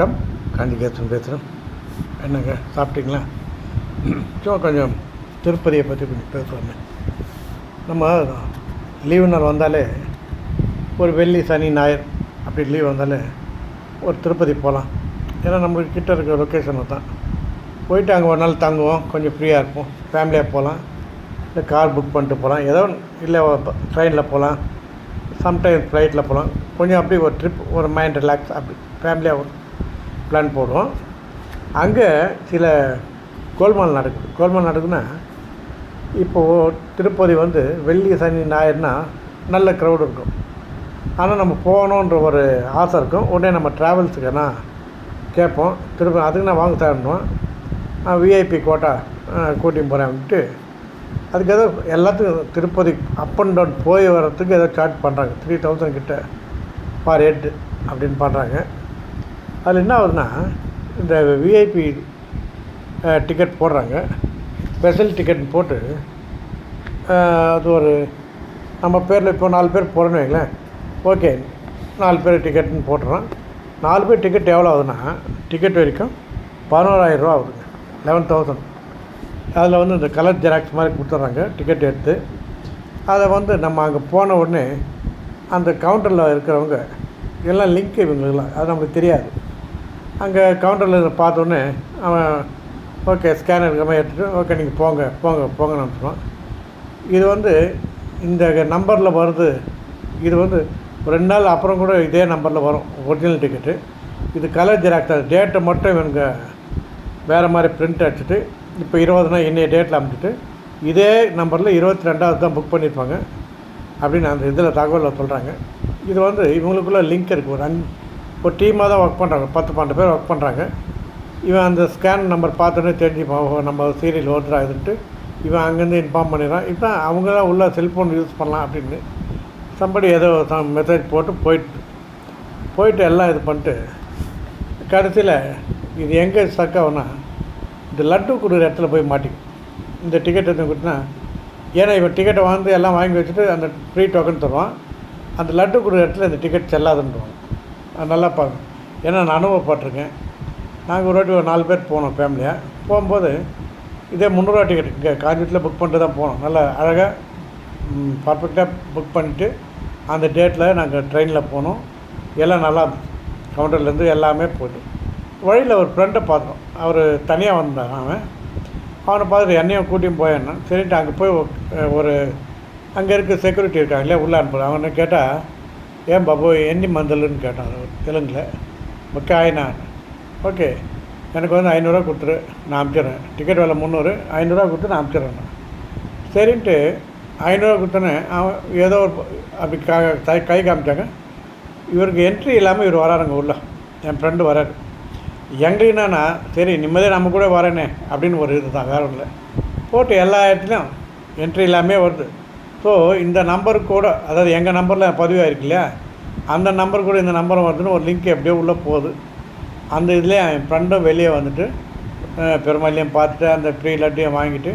வணக்கம். காஞ்சிகேசன் பேசுகிறேன் என்னங்க சாப்பிட்டீங்களா? சும்மா கொஞ்சம் திருப்பதியை பற்றி கொஞ்சம் பேசுவோமே. நம்ம லீவு நாள் வந்தாலே ஒரு வெள்ளி சனி ஞாயிறு அப்படி லீவ் வந்தாலே ஒரு திருப்பதி போகலாம். ஏன்னா நம்மளுக்கு கிட்ட இருக்கிற லொக்கேஷன் தான் போயிட்டு அங்கே ஒரு நாள் தங்குவோம் கொஞ்சம் ஃப்ரீயாக இருப்போம். ஃபேமிலியாக போகலாம். இல்லை கார் புக் பண்ணிட்டு போகலாம். ஏதோ ஒன்று இல்லை ட்ரெயினில் போகலாம். சம்டைம் ஃப்ளைட்டில் போகலாம். கொஞ்சம் அப்படி ஒரு ட்ரிப் ஒரு மைண்ட் ரிலாக்ஸ் அப்படி. ஃபேமிலியாக பிளான் போடுவோம் அங்கே சில கோல்மால் நடக்குது கோல்மால் நடக்குதுன்னா இப்போது திருப்பதி வந்து வெள்ளி சனி ஞாயிறுனா நல்ல க்ரௌடு இருக்கும். ஆனால் நம்ம போகணுன்ற ஒரு ஆசை இருக்கும். உடனே நம்ம ட்ராவல்ஸுக்குன்னா கேட்போம். திருப்பி அதுக்கு நான் வாங்க தரணும் விஐபி கோட்டா கூட்டின்னு போகிறேன்ட்டு அதுக்கு ஏதோ எல்லாத்துக்கும் திருப்பதி அப் அண்ட் டவுன் போய் வர்றதுக்கு ஏதோ சார்ஜ் பண்ணுறாங்க த்ரீ தௌசண்ட் கிட்ட ஃபார் ஹெட் அப்படின்னு பண்ணுறாங்க அதில் என்ன ஆகுதுன்னா இந்த விஐபி டிக்கெட் போடுறாங்க. ஸ்பெஷல் டிக்கெட் போட்டு அது ஒரு நம்ம பேரில் இப்போ நாலு பேர் போகிறோன்னு வைங்களேன். ஓகே நாலு பேர் டிக்கெட்னு போட்டுறோம். நாலு பேர் டிக்கெட் எவ்வளோ ஆகுதுன்னா டிக்கெட் வரைக்கும் பதினோராயிரரூவா ஆகுதுங்க. லெவன் தௌசண்ட் அதில் வந்து இந்த கலர் ஜெராக்ஸ் மாதிரி கொடுத்துட்றாங்க டிக்கெட் எடுத்து. அதை வந்து நம்ம அங்கே போன உடனே அந்த கவுண்டரில் இருக்கிறவங்க எல்லாம் லிங்க் இவங்களுக்குலாம் அது நமக்கு தெரியாது. அங்கே கவுண்டரில் பார்த்தோன்னே அவன் ஓகே ஸ்கேனர் இருக்கிற மாதிரி எடுத்துகிட்டு ஓகே நீங்கள் போங்க போங்க போங்கன்னு அனுப்பிச்சிடுவான். இது வந்து இந்த நம்பரில் வருது இது வந்து ரெண்டு நாள் அப்புறம் கூட இதே நம்பரில் வரும் ஒரிஜினல் டிக்கெட்டு இது கலர் ஜெராக்ஸ் டேட்டை மட்டும் இவனுங்க வேறு மாதிரி பிரிண்ட் அடிச்சுட்டு இப்போ இருபதுனா இன்னைய டேட்டில் அனுப்பிச்சிட்டு இதே நம்பரில் இருபத்தி ரெண்டாவது தான் புக் பண்ணியிருப்பாங்க அப்படின்னு அந்த இதில் தகவலில் சொல்கிறாங்க இது வந்து இவங்களுக்குள்ள லிங்க் இருக்குது ஒரு அஞ்சு ஒரு டீமாக தான் ஒர்க் பண்ணுறாங்க பத்து பன்னெண்டு பேர் ஒர்க் பண்ணுறாங்க இவன் அந்த ஸ்கேன் நம்பர் பார்த்தோன்னே தெரிஞ்சுப்பான். நம்ம சீரியல் ஓட்டுறா இதுன்ட்டு. இவன் அங்கேருந்து இன்ஃபார்ம் பண்ணிடுறான். இப்போ அவங்க தான் உள்ளே செல்ஃபோன் யூஸ் பண்ணலாம் அப்படின்னு சம்படி ஏதோ மெசேஜ் போட்டு போயிட்டு போயிட்டு எல்லாம் இது பண்ணிட்டு கடைசியில் இது எங்கே ஸ்டக் ஆகும்னா இந்த லட்டு கொடுக்குற இடத்துல போய் மாட்டிக்கும் இந்த டிக்கெட் எதுவும் கொடுத்தனா ஏன்னா இவன் டிக்கெட்டை வாங்கி எல்லாம் வாங்கி வச்சுட்டு அந்த ஃப்ரீ டோக்கன் தருவான். அந்த லட்டு கொடுக்குற இடத்துல இந்த டிக்கெட் செல்லாதுன்றவான். நல்லா பா ஏன்னா நான் அனுபவப்பட்டிருக்கேன். நாங்கள் ஒரு வாட்டி ஒரு நாலு பேர் போனோம் ஃபேமிலியாக போகும்போது இதே முந்நூறுவா டிக்கெட் இங்கே காஞ்சிபுரத்தில் புக் பண்ணிட்டு தான் போனோம். நல்லா அழகாக பர்ஃபெக்டாக புக் பண்ணிவிட்டு அந்த டேட்டில் நாங்கள் ட்ரெயினில் போனோம். எல்லாம் நல்லா கவுண்டர்லேருந்து எல்லாமே போய்ட்டு. வழியில் ஒரு ஃப்ரெண்டை பார்த்தோம். அவர் தனியாக வந்தான் அவன். அவனை பார்த்துட்டு என்னையும் கூட்டியும் போயிருந்தான் சரின்ட்டு அங்கே போய் ஒரு அங்கே இருக்க செக்யூரிட்டி இருக்காங்க இல்லையா உள்ளே அனுப்புகிறேன் அவனை கேட்டால் ஏன் பாபு எண்ணி மந்தலுன்னு கேட்டான் அவர் தெலுங்கில். ஓகே ஆயினான் ஓகே எனக்கு வந்து ஐநூறுரூவா கொடுத்துரு நான் அனுப்பிச்சிடுறேன் டிக்கெட் விலை முந்நூறு ஐநூறுரூவா கொடுத்து நான் அனுப்பிச்சிடுறேன் சரின்ட்டு ஐநூறுரூவா கொடுத்தோன்னே அவன் ஏதோ ஒரு அப்படி கா கை காமிச்சாங்க. இவருக்கு என்ட்ரி இல்லாமல் இவர் வராருங்க உள்ள. என் ஃப்ரெண்டு வராரு. என்னன்னா சரி நிம்மதியாக நம்ம கூட வரேனே அப்படின்னு ஒரு இது தான் வேற ஒன்றும் இல்லை போட்டு எல்லா இடத்துலையும் என்ட்ரி இல்லாமல் வருது. ஸோ இந்த நம்பருக்கு கூட அதாவது எங்கள் நம்பரில் பதிவாயிருக்கு இல்லையா அந்த நம்பர் கூட இந்த நம்பரை வருதுன்னு ஒரு லிங்க் எப்படியோ உள்ளே போகுது. அந்த இதுலேயே என் ஃப்ரெண்டும் வெளியே வந்துட்டு பெருமாள்லையும் பார்த்துட்டு அந்த ஃப்ரீ லட்டையும் வாங்கிட்டு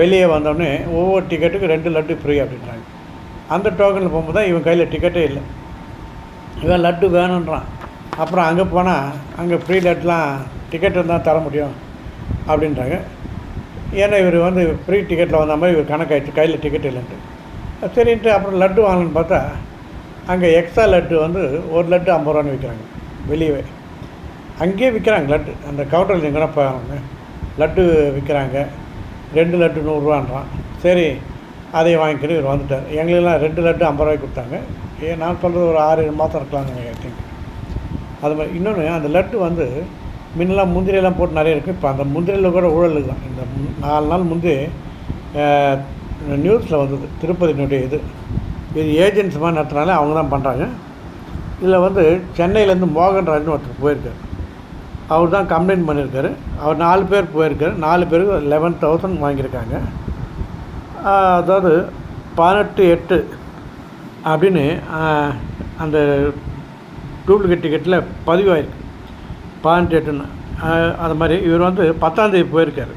வெளியே வந்தோடனே ஒவ்வொரு டிக்கெட்டுக்கு ரெண்டு லட்டு ஃப்ரீ அப்படின்றாங்க. அந்த டோக்கனில் போகும்போது தான் இவன் கையில் டிக்கெட்டே இல்லை. இவன் லட்டு வேணுன்றான் அப்புறம் அங்கே போனால் அங்கே ஃப்ரீ லட்டுலாம் டிக்கெட் இருந்தால் தர முடியும் அப்படின்றாங்க. ஏன்னா இவர் வந்து ஃப்ரீ டிக்கெட்டில் வந்த மாதிரி இவர் கணக்காயிடுச்சு கையில் டிக்கெட் இல்லைன்ட்டு. சரின்ட்டு அப்புறம் லட்டு வாங்கலான்னு பார்த்தா அங்கே எக்ஸ்ட்ரா லட்டு வந்து ஒரு லட்டு ஐம்பது ரூபான்னு விற்கிறாங்க வெளியவே. அங்கேயே விற்கிறாங்க லட்டு. அந்த கவுண்டரில் எங்கன்னா போகிறாங்க லட்டு விற்கிறாங்க ரெண்டு லட்டு நூறுரூவான்றான் சரி அதை வாங்கிக்கிட்டு இவர் வந்துட்டார். எங்களுக்கெல்லாம் ரெண்டு லட்டு ஐம்பது ரூபாய்க்கு கொடுத்தாங்க. ஏ நான் சொல்கிறது ஒரு ஆறு ஏழு மாதம் இருக்கலாம்னு நினைக்கிறேன் அது மாதிரி. இன்னொன்று அந்த லட்டு வந்து முன்னெல்லாம் முந்திரியெல்லாம் போட்டு நிறைய இருக்குது இப்போ அந்த முந்திரியில் கூட ஊழல் தான் இந்த மு- நாலு நாள் முந்தி நியூஸில் வந்தது. திருப்பதியினுடைய இது. இது ஏஜென்ட்ஸ் மாதிரி நடத்துனாலே அவங்க தான் பண்ணுறாங்க இதில் வந்து சென்னையிலேருந்து மோகன்ராஜ்னு ஒருத்தர் போயிருக்காரு. அவர் தான் கம்ப்ளைண்ட் பண்ணியிருக்காரு. அவர் நாலு பேர் போயிருக்காரு. நாலு பேருக்கு லெவன் தௌசண்ட் வாங்கியிருக்காங்க. அதாவது பதினெட்டு எட்டு அப்படின்னு அந்த டூப்ளிகேட் டிக்கெட்டில் பதிவாயிருக்கு. பதினெட்டு எட்டுன்னு. அது மாதிரி இவர் வந்து பத்தாந்தேதி போயிருக்காரு.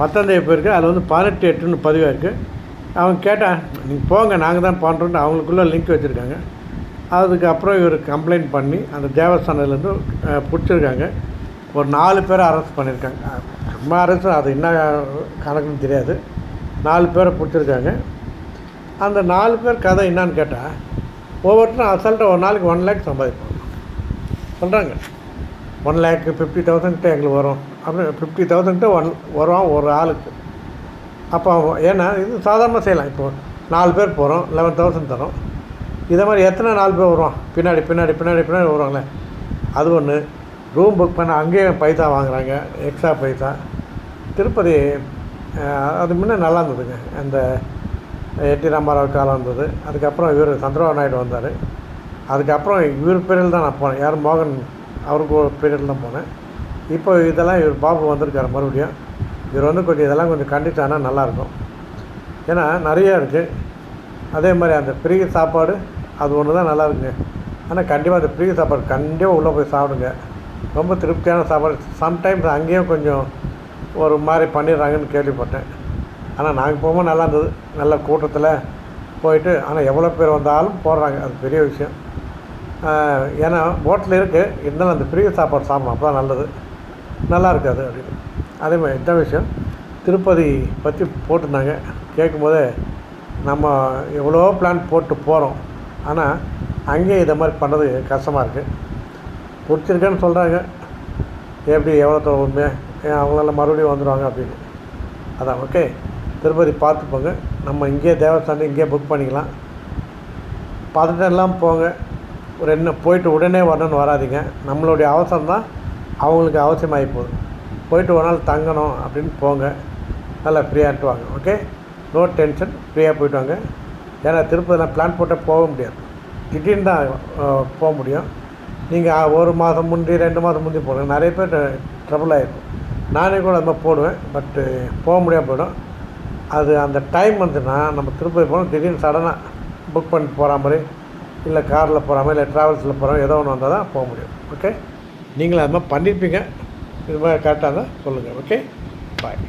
பத்தாந்தேதி போயிருக்காரு. அதில் வந்து பதினெட்டு எட்டுன்னு பதிவாக இருக்குது அவங்க கேட்டான் நீங்கள் போங்க நாங்கள் தான் பண்ணுறோன்ட்டு அவங்களுக்குள்ளே லிங்க் வச்சுருக்காங்க. அதுக்கப்புறம் இவர் கம்ப்ளைண்ட் பண்ணி அந்த தேவஸ்தானத்துலேருந்து பிடிச்சிருக்காங்க. ஒரு நாலு பேரை அரெஸ்ட் பண்ணியிருக்காங்க அஹ் சும்மா அரெஸ்ட் அது என்ன கணக்குன்னு தெரியாது. நாலு பேரை பிடிச்சிருக்காங்க. அந்த நாலு பேர் கதை என்னான்னு கேட்டால் ஒவ்வொருத்தரும் அசால்ட்டாக ஒரு நாளைக்கு ஒன் லேக் சம்பாதிப்பாங்க. சொல்கிறாங்க ஒன் லேக்கு ஃபிஃப்டி தௌசண்ட்கிட்ட எங்களுக்கு வரும். அப்படின்னு ஃபிஃப்டி தௌசண்ட்டு ஒன் வரும் ஒரு ஆளுக்கு. அப்போ ஏன்னா இது சாதாரணமாக செய்யலாம். இப்போது நாலு பேர் போகிறோம் லெவன் தௌசண்ட் தரோம். இதை மாதிரி எத்தனை நாலு பேர் வருவோம் பின்னாடி பின்னாடி பின்னாடி பின்னாடி வருவாங்களே. அது ஒன்று ரூம் புக் பண்ண அங்கேயே பைசா வாங்குறாங்க எக்ஸ்ட்ரா பைசா. திருப்பதி அது முன்னே நல்லா இருந்ததுங்க. அந்த எட்டி ராமாராவ் காலம் இருந்தது. அதுக்கப்புறம் இவர் சந்திரபாபு நாயுடு வந்தார். அதுக்கப்புறம் இவர் பேரில் தான் நான் போனேன். யார் மோகன் அவருக்கு ஒரு பீரியட் தான் போனேன். இப்போ இதெல்லாம் இவர் பாபு வந்திருக்காரு மறுபடியும். இவர் வந்து கொஞ்சம் இதெல்லாம் கொஞ்சம் கண்டிச்சானா நல்லாயிருக்கும். ஏன்னா நிறையா இருக்குது அதே மாதிரி அந்த பிரிய சாப்பாடு அது ஒன்று தான் நல்லா இருக்குங்க. ஆனால் கண்டிப்பாக அந்த பிரிய சாப்பாடு கண்டிப்பாக உள்ளே போய் சாப்பிடுங்க. ரொம்ப திருப்தியான சாப்பாடு. சம்டைம்ஸ் அங்கேயும் கொஞ்சம் ஒரு மாதிரி பண்ணிடுறாங்கன்னு கேள்விப்பட்டேன். ஆனால் நாங்கள் போகும்போது நல்லா இருந்தது. நல்ல கூட்டத்தில் போயிட்டு ஆனால் எவ்வளோ பேர் வந்தாலும் போடுறாங்க. அது பெரிய விஷயம். ஏன்னா ஹோட்டல் இருக்குது இருந்தாலும் அந்த பிரிய சாப்பாடு சாப்பிடணும். அப்போ தான் நல்லது. நல்லா இருக்காது அப்படின்னு. அதே மாதிரி இந்த விஷயம். திருப்பதி பற்றி போட்டிருந்தாங்க. கேட்கும்போதே நம்ம எவ்வளோ பிளான் போட்டு போகிறோம் ஆனால் அங்கேயே இதை மாதிரி பண்ணுறது கஷ்டமாக இருக்குது பிடிச்சிருக்கேன்னு சொல்கிறாங்க எப்படி எவ்வளோ தூரம் உண்மையாக ஏன் அவங்களால மறுபடியும் வந்துடுவாங்க அப்படின்னு. அதான் ஓகே திருப்பதி பார்த்து போங்க. நம்ம இங்கேயே தேவஸ்தானம் இங்கேயே புக் பண்ணிக்கலாம். பார்த்துட்டு எல்லாம் போங்க. ஒரு என்ன போயிட்டு உடனே வரணும்னு வராதீங்க. நம்மளுடைய அவசரம் தான் அவங்களுக்கு அவசியமாகி போகுது. போயிட்டு ஒரு நாள் தங்கணும் அப்படின்னு போங்க. நல்லா ஃப்ரீயாகிட்டு வாங்க ஓகே நோ டென்ஷன் ஃப்ரீயாக போயிட்டு வாங்க. ஏன்னா திருப்பதிலாம் பிளான் போட்டால் போக முடியாது. திடீர்னு தான் போக முடியும். நீங்கள் ஒரு மாதம் முந்தி ரெண்டு மாதம் முந்தி போடுங்க. நிறைய பேர் ட்ரபுள் ஆகிருக்கும் நானே கூட அது மாதிரி போடுவேன் பட்டு போக முடியாமல் போயிடும். அது அந்த டைம் வந்துன்னா நம்ம திருப்பதி போகணும் திடீர்னு சடனாக புக் பண்ணிட்டு போகிற மாதிரி இல்லை காரில் போகிற மாதிரி இல்லை ட்ராவல்ஸில் போகிற ஏதோ ஒன்று வந்தால் தான் போக முடியும். ஓகே நீங்களும் அது மாதிரி பண்ணியிருப்பீங்க. இது மாதிரி கரெக்டாக இருந்தால் சொல்லுங்கள். Okay bye